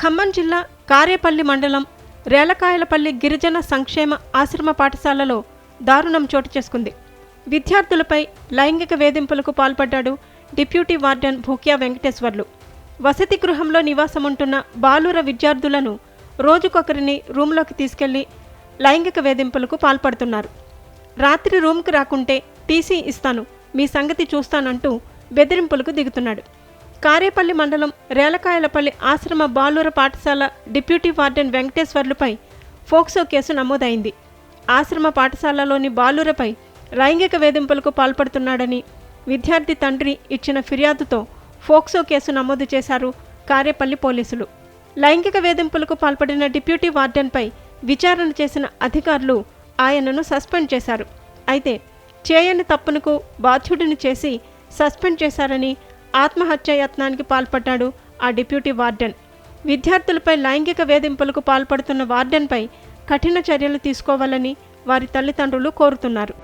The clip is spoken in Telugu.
ఖమ్మం జిల్లా కారేపల్లి మండలం రేలకాయలపల్లి గిరిజన సంక్షేమ ఆశ్రమ పాఠశాలలో దారుణం చోటు చేసుకుంది. విద్యార్థులపై లైంగిక వేధింపులకు పాల్పడ్డాడు డిప్యూటీ వార్డెన్ భూక్యా వెంకటేశ్వర్లు. వసతి గృహంలో నివాసముంటున్న బాలుర విద్యార్థులను రోజుకొకరిని రూంలోకి తీసుకెళ్ళి లైంగిక వేధింపులకు పాల్పడుతున్నారు. రాత్రి రూమ్కి రాకుంటే టీసీ ఇస్తాను మీ సంగతి చూస్తానంటూ బెదిరింపులకు దిగుతున్నాడు. కారేపల్లి మండలం రేలకాయలపల్లి ఆశ్రమ బాలుర పాఠశాల డిప్యూటీ వార్డెన్ వెంకటేశ్వర్లుపై ఫోక్సో కేసు నమోదైంది. ఆశ్రమ పాఠశాలలోని బాలురపై లైంగిక వేధింపులకు పాల్పడుతున్నాడని విద్యార్థి తండ్రి ఇచ్చిన ఫిర్యాదుతో ఫోక్సో కేసు నమోదు చేశారు కారేపల్లి పోలీసులు. లైంగిక వేధింపులకు పాల్పడిన డిప్యూటీ వార్డెన్పై విచారణ చేసిన అధికారులు ఆయనను సస్పెండ్ చేశారు. అయితే చేయని తప్పునకు బాధ్యుడిని చేసి సస్పెండ్ చేశారని ఆత్మహత్య యత్నానికి పాల్పడ్డాడు ఆ డిప్యూటీ వార్డెన్. విద్యార్థులపై లైంగిక వేధింపులకు పాల్పడుతున్న వార్డెన్పై కఠిన చర్యలు తీసుకోవాలని వారి తల్లిదండ్రులు కోరుతున్నారు.